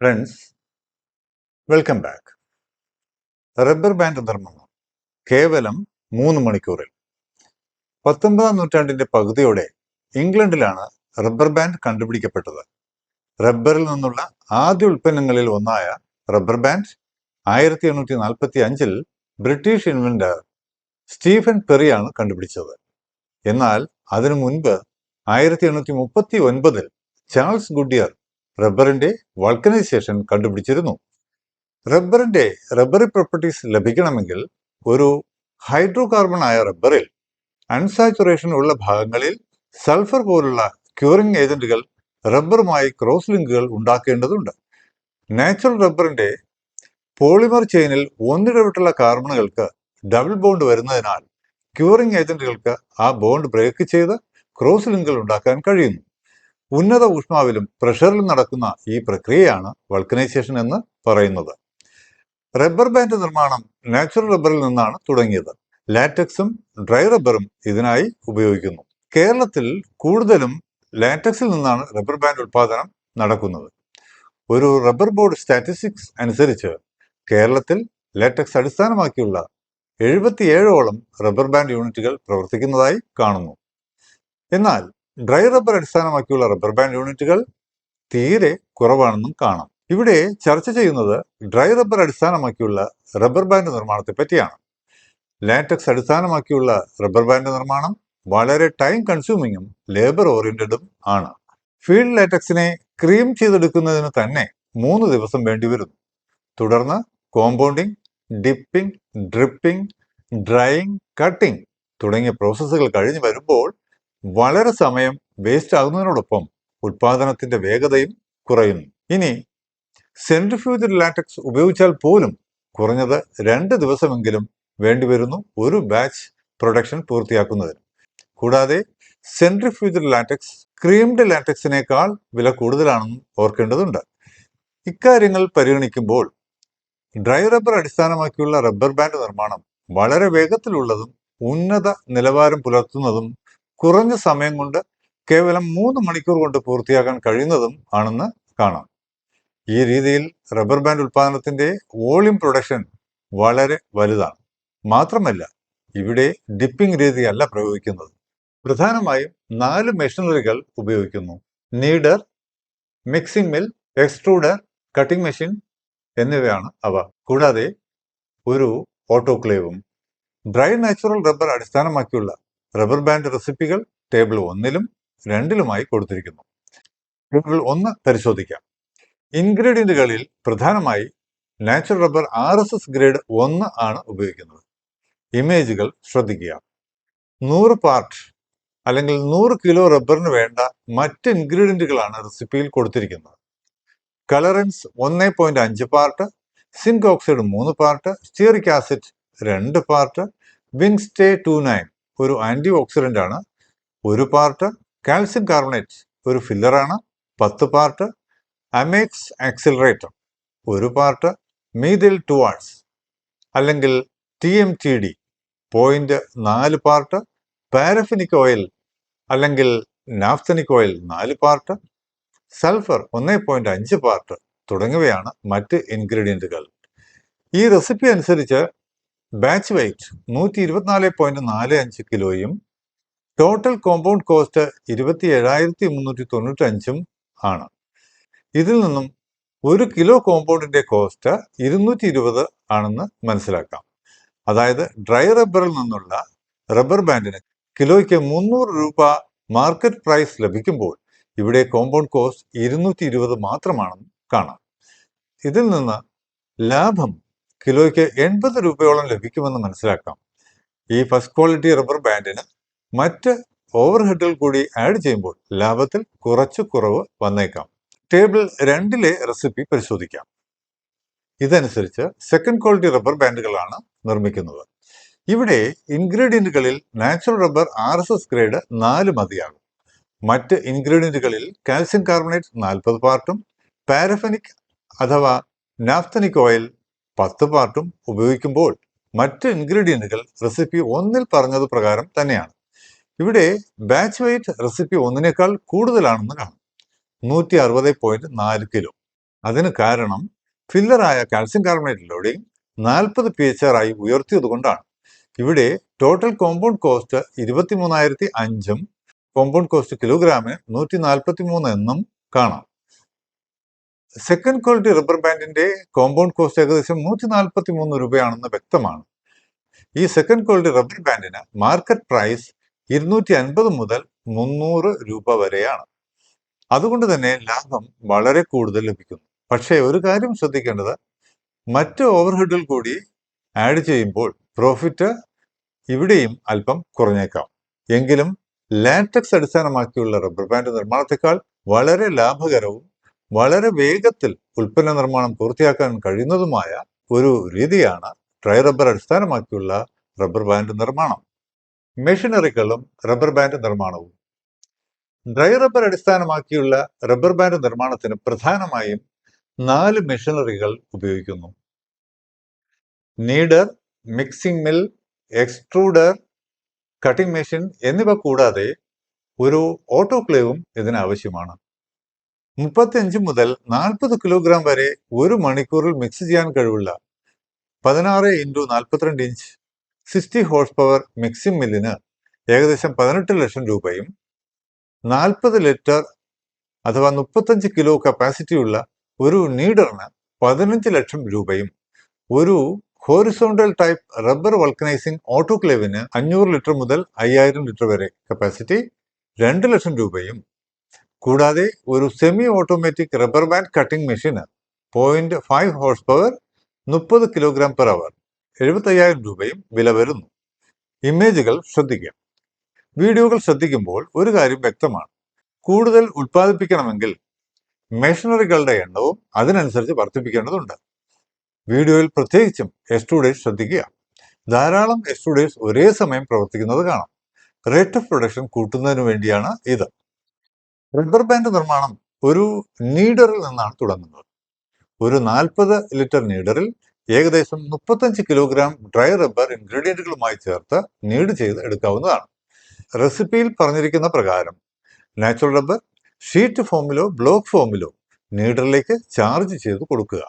Friends welcome back rubber band നിർമ്മാണം കേവലം മൂന്ന് മണിക്കൂറിൽ. പത്തൊമ്പതാം നൂറ്റാണ്ടിന്റെ പകുതിയോടെ ഇംഗ്ലണ്ടിലാണ് റബ്ബർ ബാൻഡ് കണ്ടുപിടിക്കപ്പെട്ടത്. റബ്ബറിൽ നിന്നുള്ള ആദ്യ ഉൽപ്പന്നങ്ങളിൽ ഒന്നായ റബ്ബർ ബാൻഡ് ആയിരത്തി എണ്ണൂറ്റി നാൽപ്പത്തി അഞ്ചിൽ ബ്രിട്ടീഷ് ഇൻവെന്റർ സ്റ്റീഫൻ പെറിയാണ് കണ്ടുപിടിച്ചത്. എന്നാൽ അതിനു മുൻപ് ആയിരത്തി എണ്ണൂറ്റി മുപ്പത്തി ഒൻപതിൽ ചാൾസ് ഗുഡിയർ റബ്ബറിന്റെ വൾക്കനൈസേഷൻ കണ്ടുപിടിച്ചിരുന്നു. റബ്ബറിന്റെ റബ്ബറി പ്രോപ്പർട്ടീസ് ലഭിക്കണമെങ്കിൽ ഒരു ഹൈഡ്രോ കാർബൺ ആയ റബ്ബറിൽ അൺസാച്ചുറേഷൻ ഉള്ള ഭാഗങ്ങളിൽ സൾഫർ പോലുള്ള ക്യൂറിംഗ് ഏജന്റുകൾ റബ്ബറുമായി ക്രോസ് ലിങ്കുകൾ ഉണ്ടാക്കേണ്ടതുണ്ട്. നാച്ചുറൽ റബ്ബറിന്റെ പോളിമർ ചെയിനിൽ ഒന്നിടവിട്ടുള്ള കാർബണുകൾക്ക് ഡബിൾ ബോണ്ട് വരുന്നതിനാൽ ക്യൂറിംഗ് ഏജന്റുകൾക്ക് ആ ബോണ്ട് ബ്രേക്ക് ചെയ്ത് ക്രോസ് ലിങ്കുകൾ ഉണ്ടാക്കാൻ കഴിയുന്നു. ഉന്നത ഊഷ്മാവിലും പ്രഷറിലും നടക്കുന്ന ഈ പ്രക്രിയയാണ് വൾക്കനൈസേഷൻ എന്ന് പറയുന്നത്. റബ്ബർ ബാൻഡ് നിർമ്മാണം നാച്ചുറൽ റബ്ബറിൽ നിന്നാണ് തുടങ്ങിയത്. ലാറ്റക്സും ഡ്രൈ റബ്ബറും ഇതിനായി ഉപയോഗിക്കുന്നു. കേരളത്തിൽ കൂടുതലും ലാറ്റക്സിൽ നിന്നാണ് റബ്ബർ ബാൻഡ് ഉൽപാദനം നടക്കുന്നത്. ഒരു റബ്ബർ ബോർഡ് സ്റ്റാറ്റിസ്റ്റിക്സ് അനുസരിച്ച് കേരളത്തിൽ ലാറ്റക്സ് അടിസ്ഥാനമാക്കിയുള്ള എഴുപത്തിയേഴോളം റബ്ബർ ബാൻഡ് യൂണിറ്റുകൾ പ്രവർത്തിക്കുന്നതായി കാണുന്നു. എന്നാൽ ഡ്രൈ റബ്ബർ അടിസ്ഥാനമാക്കിയുള്ള റബ്ബർ ബാൻഡ് യൂണിറ്റുകൾ തീരെ കുറവാണെന്നും കാണാം. ഇവിടെ ചർച്ച ചെയ്യുന്നത് ഡ്രൈ റബ്ബർ അടിസ്ഥാനമാക്കിയുള്ള റബ്ബർ ബാൻഡ് നിർമ്മാണത്തെ പറ്റിയാണ്. ലാറ്റക്സ് അടിസ്ഥാനമാക്കിയുള്ള റബ്ബർ ബാൻഡ് നിർമ്മാണം വളരെ ടൈം കൺസ്യൂമിങ്ങും ലേബർ ഓറിയന്റഡും ആണ്. ഫീൽഡ് ലാറ്റക്സിനെ ക്രീം ചെയ്തെടുക്കുന്നതിന് തന്നെ മൂന്ന് ദിവസം വേണ്ടിവരുന്നു തുടർന്ന് compounding dipping dripping drying cutting തുടങ്ങിയ പ്രോസസ്സുകൾ കഴിഞ്ഞ് വരുമ്പോൾ വളരെ സമയം വേസ്റ്റ് ആകുന്നതിനോടൊപ്പം ഉൽപാദനത്തിന്റെ വേഗതയും കുറയുന്നു. ഇനി സെൻട്രിഫ്യൂജ് ലാറ്റക്സ് ഉപയോഗിച്ചാൽ പോലും കുറഞ്ഞത് രണ്ട് ദിവസമെങ്കിലും വേണ്ടിവരുന്നു ഒരു ബാച്ച് പ്രൊഡക്ഷൻ പൂർത്തിയാക്കുന്നതിന്. കൂടാതെ സെൻട്രിഫ്യൂജ് ലാറ്റക്സ് ക്രീംഡ് ലാറ്റക്സിനേക്കാൾ വില കൂടുതലാണെന്നും ഓർക്കേണ്ടതുണ്ട്. ഇക്കാര്യങ്ങൾ പരിഗണിക്കുമ്പോൾ ഡ്രൈ റബ്ബർ അടിസ്ഥാനമാക്കിയുള്ള റബ്ബർ ബാൻഡ് നിർമ്മാണം വളരെ വേഗത്തിലുള്ളതും ഉന്നത നിലവാരം പുലർത്തുന്നതും കുറഞ്ഞ സമയം കൊണ്ട് കേവലം മൂന്ന് മണിക്കൂർ കൊണ്ട് പൂർത്തിയാക്കാൻ കഴിയുന്നതും ആണെന്ന് കാണാം. ഈ രീതിയിൽ റബ്ബർ ബാൻഡ് ഉൽപാദനത്തിന്റെ വോളിയം പ്രൊഡക്ഷൻ വളരെ വലുതാണ്. മാത്രമല്ല ഇവിടെ ഡിപ്പിംഗ് രീതിയല്ല പ്രയോഗിക്കുന്നത്. പ്രധാനമായും നാല് മെഷീനറികൾ ഉപയോഗിക്കുന്നു. Kneader mixing mill extruder cutting machine എന്നിവയാണ് അവ. കൂടാതെ ഒരു ഓട്ടോക്ലേവും ഡ്രൈ നാച്ചുറൽ റബ്ബർ അടിസ്ഥാനമാക്കിയുള്ള റബ്ബർ ബാൻഡ് റെസിപ്പികൾ ടേബിൾ ഒന്നിലും രണ്ടിലുമായി കൊടുത്തിരിക്കുന്നു. ടേബിൾ ഒന്ന് പരിശോധിക്കാം. ഇൻഗ്രീഡിയന്റുകളിൽ പ്രധാനമായി natural rubber R S S grade ഒന്ന് ആണ് ഉപയോഗിക്കുന്നത്. ഇമേജുകൾ ശ്രദ്ധിക്കുക. നൂറ് പാർട്ട് അല്ലെങ്കിൽ നൂറ് കിലോ റബ്ബറിന് വേണ്ട മറ്റ് ഇൻഗ്രീഡിയന്റുകളാണ് റെസിപ്പിയിൽ കൊടുത്തിരിക്കുന്നത്. കളറൻസ് ഒന്ന് പോയിന്റ് അഞ്ച് പാർട്ട് സിങ്ക് ഓക്സൈഡ് മൂന്ന് പാർട്ട് സ്റ്റിയറിക് ആസിഡ് രണ്ട് part Wingstay two nine ഒരു ആന്റി ഓക്സിഡന്റ് ആണ് ഒരു പാർട്ട് കാൽസ്യം കാർബണേറ്റ് ഒരു ഫില്ലറാണ് പത്ത് പാർട്ട് അമേക്സ് ആക്സിലറേറ്റർ ഒരു പാർട്ട് മീതിൽ ടുവാർഡ്സ് അല്ലെങ്കിൽ T M T D point നാല് പാർട്ട് പാരഫിനിക് ഓയിൽ അല്ലെങ്കിൽ നാഫ്തനിക് ഓയിൽ നാല് പാർട്ട് സൾഫർ ഒന്നേ പോയിന്റ് അഞ്ച് പാർട്ട് തുടങ്ങിയവയാണ് മറ്റ് ഇൻഗ്രീഡിയന്റുകൾ ഈ റെസിപ്പി അനുസരിച്ച് ബാച്ച് വെയ്റ്റ് നൂറ്റി ഇരുപത്തിനാല് പോയിന്റ് നാല് അഞ്ച് കിലോയും ടോട്ടൽ കോമ്പൗണ്ട് കോസ്റ്റ് ഇരുപത്തി ഏഴായിരത്തി മുന്നൂറ്റി തൊണ്ണൂറ്റി അഞ്ചും ആണ്. ഇതിൽ നിന്നും ഒരു കിലോ കോമ്പൗണ്ടിന്റെ കോസ്റ്റ് ഇരുന്നൂറ്റി ഇരുപത് ആണെന്ന് മനസ്സിലാക്കാം. അതായത് ഡ്രൈ റബ്ബറിൽ നിന്നുള്ള റബ്ബർ ബാൻഡിന് കിലോയ്ക്ക് മുന്നൂറ് രൂപ മാർക്കറ്റ് പ്രൈസ് ലഭിക്കുമ്പോൾ ഇവിടെ കോമ്പൗണ്ട് കോസ്റ്റ് ഇരുന്നൂറ്റി ഇരുപത് മാത്രമാണെന്ന് കാണാം. ഇതിൽ നിന്ന് ലാഭം കിലോയ്ക്ക് എൺപത് രൂപയോളം ലഭിക്കുമെന്ന് മനസ്സിലാക്കാം. ഈ ഫസ്റ്റ് ക്വാളിറ്റി റബ്ബർ ബാൻഡിന് മറ്റ് ഓവർഹെഡുകൾ കൂടി ആഡ് ചെയ്യുമ്പോൾ ലാഭത്തിൽ കുറച്ച് കുറവ് വന്നേക്കാം. ടേബിൾ രണ്ടിലെ റെസിപ്പി പരിശോധിക്കാം. ഇതനുസരിച്ച് സെക്കൻഡ് ക്വാളിറ്റി റബ്ബർ ബാൻഡുകളാണ് നിർമ്മിക്കുന്നത്. ഇവിടെ ഇൻഗ്രീഡിയന്റുകളിൽ natural rubber R S S grade നാല് മതിയാകും. മറ്റ് ഇൻഗ്രീഡിയന്റുകളിൽ കാൽസ്യം കാർബണേറ്റ് നാൽപ്പത് പാർട്ടും പാരഫനിക് അഥവാ നാഫ്തനിക് ഓയിൽ പത്ത് പാർട്ടും ഉപയോഗിക്കുമ്പോൾ മറ്റ് ഇൻഗ്രീഡിയന്റുകൾ റെസിപ്പി ഒന്നിൽ പറഞ്ഞത് പ്രകാരം തന്നെയാണ്. ഇവിടെ ബാച്ച് വെയിറ്റ് റെസിപ്പി ഒന്നിനേക്കാൾ കൂടുതലാണെന്ന് കാണാം. നൂറ്റി അറുപത് പോയിന്റ് നാല് കിലോ. അതിന് കാരണം ഫില്ലറായ കാൽസ്യം കാർബണേറ്റ് ലോഡിംഗ് നാൽപ്പത് പി എച്ച് ആർ ആയി ഉയർത്തിയത് കൊണ്ടാണ്. ഇവിടെ ടോട്ടൽ കോമ്പൗണ്ട് കോസ്റ്റ് ഇരുപത്തി മൂന്നായിരത്തി അഞ്ചും കോമ്പൗണ്ട് കോസ്റ്റ് കിലോഗ്രാമിന് നൂറ്റി നാൽപ്പത്തി മൂന്ന് എന്നും കാണാം. സെക്കൻഡ് ക്വാളിറ്റി റബ്ബർ ബാൻഡിന്റെ കോമ്പൗണ്ട് കോസ്റ്റ് ഏകദേശം നൂറ്റി നാൽപ്പത്തി മൂന്ന് രൂപയാണെന്ന് വ്യക്തമാണ്. ഈ സെക്കൻഡ് ക്വാളിറ്റി റബ്ബർ ബാൻഡിന് മാർക്കറ്റ് പ്രൈസ് ഇരുന്നൂറ്റി അൻപത് മുതൽ മുന്നൂറ് രൂപ വരെയാണ്. അതുകൊണ്ട് തന്നെ ലാഭം വളരെ കൂടുതൽ ലഭിക്കുന്നു. പക്ഷേ ഒരു കാര്യം ശ്രദ്ധിക്കേണ്ടത് മറ്റ് ഓവർഹെഡുകൾ കൂടി ആഡ് ചെയ്യുമ്പോൾ പ്രോഫിറ്റ് ഇവിടെയും അല്പം കുറഞ്ഞേക്കാം. എങ്കിലും ലാറ്റക്സ് അടിസ്ഥാനമാക്കിയുള്ള റബ്ബർ ബാൻഡ് നിർമ്മാണത്തെക്കാൾ വളരെ ലാഭകരവും വളരെ വേഗത്തിൽ ഉൽപ്പന്ന നിർമ്മാണം പൂർത്തിയാക്കാൻ കഴിയുന്നതുമായ ഒരു രീതിയാണ് ഡ്രൈ റബ്ബർ അടിസ്ഥാനമാക്കിയുള്ള റബ്ബർ ബാൻഡ് നിർമ്മാണം. മെഷീനറികളും റബ്ബർ ബാൻഡ് നിർമ്മാണവും. ഡ്രൈ റബ്ബർ അടിസ്ഥാനമാക്കിയുള്ള റബ്ബർ ബാൻഡ് നിർമ്മാണത്തിന് പ്രധാനമായും നാല് മെഷീനറികൾ ഉപയോഗിക്കുന്നു. Kneader mixing mill extruder cutting machine എന്നിവ കൂടാതെ ഒരു ഓട്ടോക്ലേവും ഇതിന് ആവശ്യമാണ് മുപ്പത്തിയഞ്ച് മുതൽ നാൽപ്പത് കിലോഗ്രാം വരെ ഒരു മണിക്കൂറിൽ മിക്സ് ചെയ്യാൻ കഴിവുള്ള പതിനാറ് ഇന്റു നാൽപ്പത്തിരണ്ട് inch sixty horse power mixing മില്ലിന് ഏകദേശം പതിനെട്ട് ലക്ഷം രൂപയും നാൽപ്പത് ലിറ്റർ അഥവാ മുപ്പത്തഞ്ച് കിലോ കപ്പാസിറ്റിയുള്ള ഒരു നീഡറിന് പതിനഞ്ച് ലക്ഷം രൂപയും ഒരു ഹോറിസോണ്ടൽ ടൈപ്പ് റബ്ബർ വൾക്കനൈസിംഗ് ഓട്ടോക്ലേവിന് അഞ്ഞൂറ് ലിറ്റർ മുതൽ അയ്യായിരം ലിറ്റർ വരെ കപ്പാസിറ്റി രണ്ട് ലക്ഷം രൂപയും കൂടാതെ ഒരു semi automatic rubber band cutting മെഷീന് പോയിന്റ് ഫൈവ് ഹോഴ്സ് പവർ മുപ്പത് കിലോഗ്രാം പെർ അവർ എഴുപത്തയ്യായിരം രൂപയും വില വരുന്നു. ഇമേജുകൾ ശ്രദ്ധിക്കാം. വീഡിയോകൾ ശ്രദ്ധിക്കുമ്പോൾ ഒരു കാര്യം വ്യക്തമാണ്. കൂടുതൽ ഉൽപ്പാദിപ്പിക്കണമെങ്കിൽ മെഷീനറികളുടെ എണ്ണവും അതിനനുസരിച്ച് വർദ്ധിപ്പിക്കേണ്ടതുണ്ട്. വീഡിയോയിൽ പ്രത്യേകിച്ചും എസ്റ്റുഡേഴ്സ് ശ്രദ്ധിക്കുക. ധാരാളം എസ്റ്റുഡേഴ്സ് ഒരേ സമയം പ്രവർത്തിക്കുന്നത് കാണാം. റേറ്റ് ഓഫ് പ്രൊഡക്ഷൻ കൂട്ടുന്നതിന് വേണ്ടിയാണ് ഇത്. റബ്ബർ ബാൻഡ് നിർമ്മാണം ഒരു നീഡറിൽ നിന്നാണ് തുടങ്ങുന്നത്. ഒരു നാൽപ്പത് ലിറ്റർ നീഡറിൽ ഏകദേശം മുപ്പത്തഞ്ച് കിലോഗ്രാം ഡ്രൈ റബ്ബർ ഇൻഗ്രീഡിയന്റുകളുമായി ചേർത്ത് നീഡ് ചെയ്ത് എടുക്കാവുന്നതാണ്. റെസിപ്പിയിൽ പറഞ്ഞിരിക്കുന്ന പ്രകാരം നാച്ചുറൽ റബ്ബർ ഷീറ്റ് ഫോമിലോ ബ്ലോക്ക് ഫോമിലോ നീഡറിലേക്ക് ചാർജ് ചെയ്ത് കൊടുക്കുക.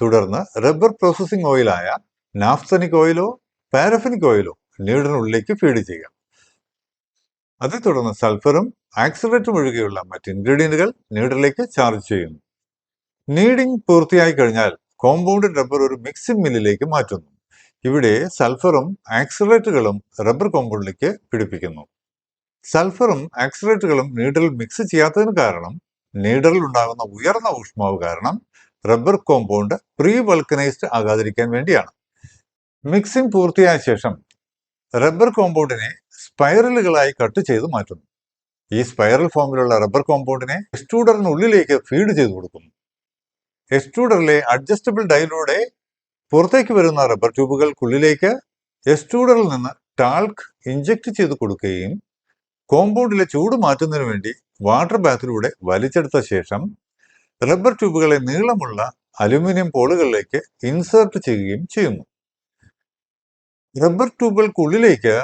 തുടർന്ന് റബ്ബർ പ്രോസസ്സിംഗ് ഓയിലായ നാഫ്തനിക് ഓയിലോ പാരഫിനിക് ഓയിലോ നീഡറിനുള്ളിലേക്ക് ഫീഡ് ചെയ്യുക. അതേ തുടർന്ന് സൾഫറും ആക്സിഡറ്റും ഒഴികെയുള്ള മറ്റ് ഇൻഗ്രീഡിയന്റുകൾ നീഡിലേക്ക് ചാർജ് ചെയ്യുന്നു. നീഡിംഗ് പൂർത്തിയായി കഴിഞ്ഞാൽ കോമ്പൗണ്ട് റബ്ബർ ഒരു മിക്സിംഗ് മില്ലിലേക്ക് മാറ്റുന്നു. ഇവിടെ സൾഫറും ആക്സിഡറ്റുകളും റബ്ബർ കോമ്പൗണ്ടിലേക്ക് പിടിപ്പിക്കുന്നു. സൾഫറും ആക്സിഡറ്റുകളും നീഡിൽ മിക്സ് ചെയ്യാത്തതിന് കാരണം നീഡറിൽ ഉണ്ടാകുന്ന ഉയർന്ന ഊഷ്മാവ് കാരണം റബ്ബർ കോമ്പൗണ്ട് പ്രീ വൾക്കനൈസ്ഡ് ആകാതിരിക്കാൻ വേണ്ടിയാണ്. മിക്സിംഗ് പൂർത്തിയായ ശേഷം റബ്ബർ കോമ്പൗണ്ടിനെ സ്പൈറലുകളായി കട്ട് ചെയ്ത് മാറ്റുന്നു. ഈ സ്പൈറൽ ഫോമിലുള്ള റബ്ബർ കോമ്പൗണ്ടിനെ എക്സ്ട്രൂഡറിനുള്ളിലേക്ക് ഫീഡ് ചെയ്ത് കൊടുക്കുന്നു. എക്സ്ട്രൂഡറിലെ അഡ്ജസ്റ്റബിൾ ഡയലൂടെ പുറത്തേക്ക് വരുന്ന റബ്ബർ ട്യൂബുകൾക്കുള്ളിലേക്ക് എക്സ്ട്രൂഡറിൽ നിന്ന് ടാൾക്ക് ഇഞ്ചക്ട് ചെയ്ത് കൊടുക്കുകയും കോമ്പൗണ്ടിലെ ചൂട് മാറ്റുന്നതിന് വേണ്ടി വാട്ടർ ബാത്തിലൂടെ വലിച്ചെടുത്ത ശേഷം റബ്ബർ ട്യൂബുകളെ നീളമുള്ള അലുമിനിയം പോളുകളിലേക്ക് ഇൻസേർട്ട് ചെയ്യുകയും ചെയ്യുന്നു. റബ്ബർ ട്യൂബുകൾക്കുള്ളിലേക്ക്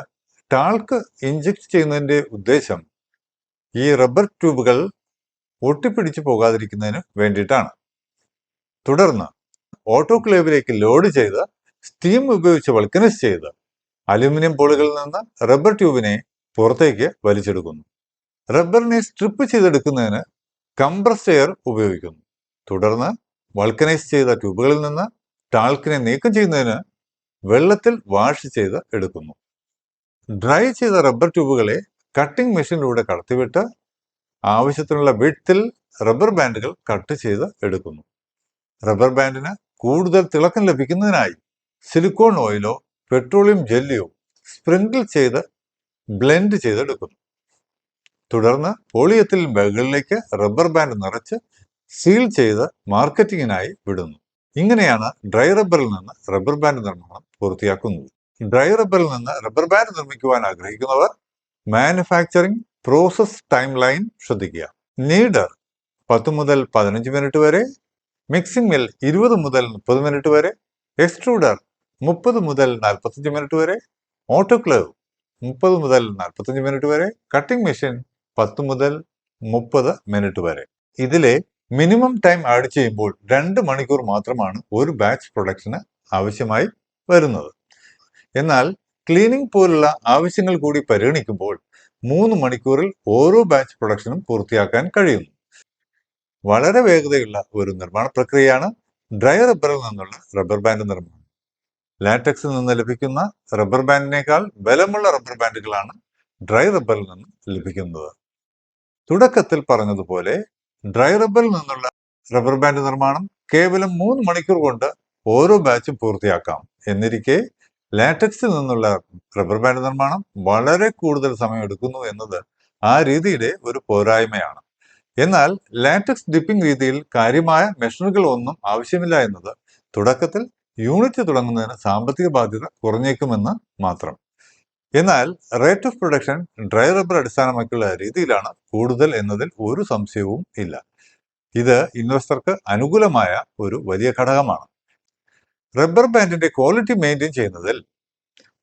ടാൾക്ക് ഇഞ്ചക്ട് ചെയ്യുന്നതിന്റെ ഉദ്ദേശം ഈ റബ്ബർ ട്യൂബുകൾ ഒട്ടിപ്പിടിച്ചു പോകാതിരിക്കുന്നതിന് വേണ്ടിയിട്ടാണ്. തുടർന്ന് ഓട്ടോക്ലേവിലേക്ക് ലോഡ് ചെയ്ത് സ്റ്റീം ഉപയോഗിച്ച് വൾക്കനൈസ് ചെയ്ത് അലുമിനിയം പോളുകളിൽ നിന്ന് റബ്ബർ ട്യൂബിനെ പുറത്തേക്ക് വലിച്ചെടുക്കുന്നു. റബ്ബറിനെ സ്ട്രിപ്പ് ചെയ്തെടുക്കുന്നതിന് കംപ്രസ് എയർ ഉപയോഗിക്കുന്നു. തുടർന്ന് വൾക്കനൈസ് ചെയ്ത ട്യൂബുകളിൽ നിന്ന് ടാൾക്കിനെ നീക്കം ചെയ്യുന്നതിന് വെള്ളത്തിൽ വാഷ് ചെയ്ത് എടുക്കുന്നു. ഡ്രൈ ചെയ്ത റബ്ബർ ട്യൂബുകളെ കട്ടിംഗ് മെഷീനിലൂടെ കടത്തിവിട്ട് ആവശ്യത്തിനുള്ള വിട്ടിൽ റബ്ബർ ബാൻഡുകൾ കട്ട് ചെയ്ത് എടുക്കുന്നു. റബ്ബർ ബാൻഡിന് കൂടുതൽ തിളക്കം ലഭിക്കുന്നതിനായി സിലിക്കോൺ ഓയിലോ പെട്രോളിയം ജെല്ലിയോ സ്പ്രിങ്കിൾ ചെയ്ത് ബ്ലെൻഡ് ചെയ്തെടുക്കുന്നു. തുടർന്ന് പോളിയത്തിൽ ബാഗുകളിലേക്ക് റബ്ബർ ബാൻഡ് നിറച്ച് സീൽ ചെയ്ത് മാർക്കറ്റിങ്ങിനായി വിടുന്നു. ഇങ്ങനെയാണ് ഡ്രൈ റബ്ബറിൽ നിന്ന് റബ്ബർ ബാൻഡ് നിർമ്മാണം പൂർത്തിയാക്കുന്നത്. ഡ്രൈ റബ്ബറിൽ നിന്ന് റബ്ബർ ബാൻഡ് നിർമ്മിക്കുവാൻ ആഗ്രഹിക്കുന്നവർ മാനുഫാക്ചറിംഗ് പ്രോസസ് ടൈം ലൈൻ ശ്രദ്ധിക്കുക. നീഡർ പത്ത് മുതൽ പതിനഞ്ച് മിനിറ്റ് വരെ മിക്സിംഗ് മിൽ ഇരുപത് മുതൽ മുപ്പത് മിനിറ്റ് വരെ എക്സ്ട്രൂഡർ മുപ്പത് മുതൽ നാൽപ്പത്തഞ്ച് മിനിറ്റ് വരെ ഓട്ടോക്ലേവ് മുപ്പത് മുതൽ നാൽപ്പത്തഞ്ച് മിനിറ്റ് വരെ കട്ടിംഗ് മെഷീൻ പത്ത് മുതൽ മുപ്പത് മിനിറ്റ് വരെ. ഇതിലെ മിനിമം ടൈം ആഡ് ചെയ്യുമ്പോൾ രണ്ട് മണിക്കൂർ മാത്രമാണ് ഒരു ബാച്ച് പ്രൊഡക്ഷന് ആവശ്യമായി വരുന്നത്. എന്നാൽ ക്ലീനിംഗ് പോലുള്ള ആവശ്യങ്ങൾ കൂടി പരിഗണിക്കുമ്പോൾ മൂന്ന് മണിക്കൂറിൽ ഓരോ ബാച്ച് പ്രൊഡക്ഷനും പൂർത്തിയാക്കാൻ കഴിയുന്നു. വളരെ വേഗതയുള്ള ഒരു നിർമ്മാണ പ്രക്രിയയാണ് ഡ്രൈ റബ്ബറിൽ നിന്നുള്ള റബ്ബർ ബാൻഡ് നിർമ്മാണം. ലാറ്റക്സിൽ നിന്ന് ലഭിക്കുന്ന റബ്ബർ ബാൻഡിനേക്കാൾ ബലമുള്ള റബ്ബർ ബാൻഡുകളാണ് ഡ്രൈ റബ്ബറിൽ നിന്ന് ലഭിക്കുന്നത്. തുടക്കത്തിൽ പറഞ്ഞതുപോലെ ഡ്രൈ റബ്ബറിൽ നിന്നുള്ള റബ്ബർ ബാൻഡ് നിർമ്മാണം കേവലം മൂന്ന് മണിക്കൂർ കൊണ്ട് ഓരോ ബാച്ചും പൂർത്തിയാക്കാം. എന്നിരിക്കെ ലാറ്റക്സിൽ നിന്നുള്ള റബ്ബർ ബാൻഡ് നിർമ്മാണം വളരെ കൂടുതൽ സമയം എടുക്കുന്നു എന്നത് ആ രീതിയുടെ ഒരു പോരായ്മയാണ്. എന്നാൽ ലാറ്റക്സ് ഡിപ്പിംഗ് രീതിയിൽ കാര്യമായ മെഷീനുകൾ ഒന്നും ആവശ്യമില്ല എന്നത് തുടക്കത്തിൽ യൂണിറ്റ് തുടങ്ങുന്നതിന് സാമ്പത്തിക ബാധ്യത കുറഞ്ഞേക്കുമെന്ന് മാത്രം. എന്നാൽ rate of production dry rubber അടിസ്ഥാനമാക്കിയുള്ള രീതിയിലാണ് കൂടുതൽ എന്നതിൽ ഒരു സംശയവും ഇല്ല. ഇത് ഇൻവെസ്റ്റർക്ക് അനുകൂലമായ ഒരു വലിയ ഘടകമാണ്. റബ്ബർ ബാൻഡിന്റെ ക്വാളിറ്റി മെയിന്റെയിൻ ചെയ്യുന്നതിൽ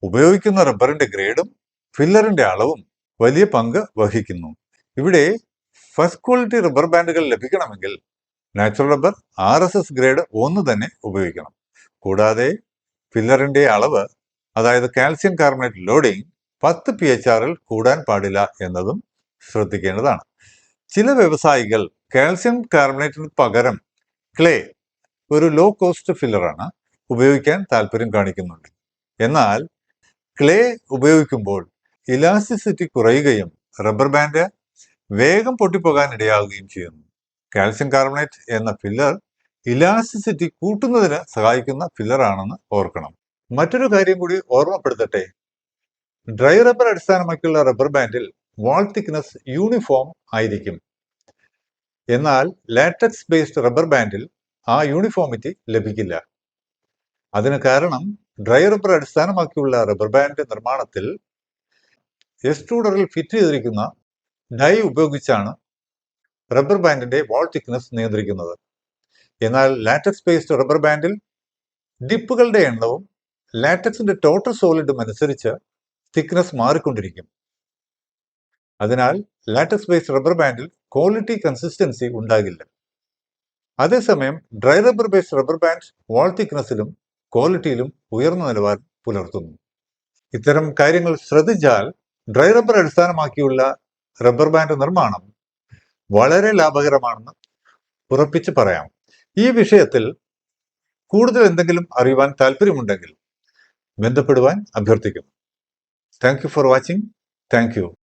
ഉപയോഗിക്കുന്ന റബ്ബറിന്റെ ഗ്രേഡും ഫില്ലറിന്റെ അളവും വലിയ പങ്ക് വഹിക്കുന്നു. ഇവിടെ ഫസ്റ്റ് ക്വാളിറ്റി റബ്ബർ ബാൻഡുകൾ ലഭിക്കണമെങ്കിൽ natural rubber R S S grade ഒന്ന് തന്നെ ഉപയോഗിക്കണം. കൂടാതെ ഫില്ലറിന്റെ അളവ് അതായത് കാൽസ്യം കാർബണേറ്റ് ലോഡിംഗ് പത്ത് പി എച്ച് ആറിൽ കൂടാൻ പാടില്ല എന്നതും ശ്രദ്ധിക്കേണ്ടതാണ്. ചില വ്യവസായികൾ കാൽസ്യം കാർബണേറ്റിന് പകരം ക്ലേ ഒരു ലോ കോസ്റ്റ് ഫില്ലറാണ് ഉപയോഗിക്കാൻ താല്പര്യം കാണിക്കുന്നുണ്ട്. എന്നാൽ ക്ലേ ഉപയോഗിക്കുമ്പോൾ ഇലാസ്റ്റിസിറ്റി കുറയുകയും റബ്ബർ ബാൻഡ് വേഗം പൊട്ടിപ്പോകാൻ ഇടയാവുകയും ചെയ്യുന്നു. കാൽസ്യം കാർബണേറ്റ് എന്ന ഫില്ലർ ഇലാസ്റ്റിസിറ്റി കൂട്ടുന്നതിന് സഹായിക്കുന്ന ഫില്ലർ ആണെന്ന് ഓർക്കണം. മറ്റൊരു കാര്യം കൂടി ഓർമ്മപ്പെടുത്തട്ടെ. ഡ്രൈ റബ്ബർ അടിസ്ഥാനമാക്കിയുള്ള റബ്ബർ ബാൻഡിൽ വാൾ തിക്നെസ് യൂണിഫോം ആയിരിക്കും. എന്നാൽ ലാറ്റക്സ് ബേസ്ഡ് റബ്ബർ ബാൻഡിൽ ആ യൂണിഫോമിറ്റി ലഭിക്കില്ല. അതിന് കാരണം ഡ്രൈ റബ്ബർ അടിസ്ഥാനമാക്കിയുള്ള റബ്ബർ ബാൻഡ് നിർമ്മാണത്തിൽ എക്സ്ട്രൂഡറിൽ ഫിറ്റ് ചെയ്തിരിക്കുന്ന ഡൈ ഉപയോഗിച്ചാണ് റബ്ബർ ബാൻഡിന്റെ വാൾ തിക്നെസ് നിയന്ത്രിക്കുന്നത്. എന്നാൽ ലാറ്റക്സ് ബേസ്ഡ് റബ്ബർ ബാൻഡിൽ ഡിപ്പുകളുടെ എണ്ണവും ലാറ്റക്സിന്റെ ടോട്ടൽ സോളിഡും അനുസരിച്ച് തിക്നെസ് മാറിക്കൊണ്ടിരിക്കും. അതിനാൽ ലാറ്റക്സ് ബേസ്ഡ് റബ്ബർ ബാൻഡിൽ ക്വാളിറ്റി കൺസിസ്റ്റൻസി ഉണ്ടാകില്ല. അതേസമയം dry rubber based rubber band wall തിക്നെസ്സിലും ക്വാളിറ്റിയിലും ഉയർന്ന നിലവാരം പുലർത്തുന്നു. ഇത്തരം കാര്യങ്ങൾ ശ്രദ്ധിച്ചാൽ ഡ്രൈ റബ്ബർ അടിസ്ഥാനമാക്കിയുള്ള റബ്ബർ ബാൻഡ് നിർമ്മാണം വളരെ ലാഭകരമാണെന്ന് ഉറപ്പിച്ച് പറയാം. ഈ വിഷയത്തിൽ കൂടുതൽ എന്തെങ്കിലും അറിയുവാൻ താല്പര്യമുണ്ടെങ്കിൽ ബന്ധപ്പെടുവാൻ അഭ്യർത്ഥിക്കുന്നു. Thank for watching thank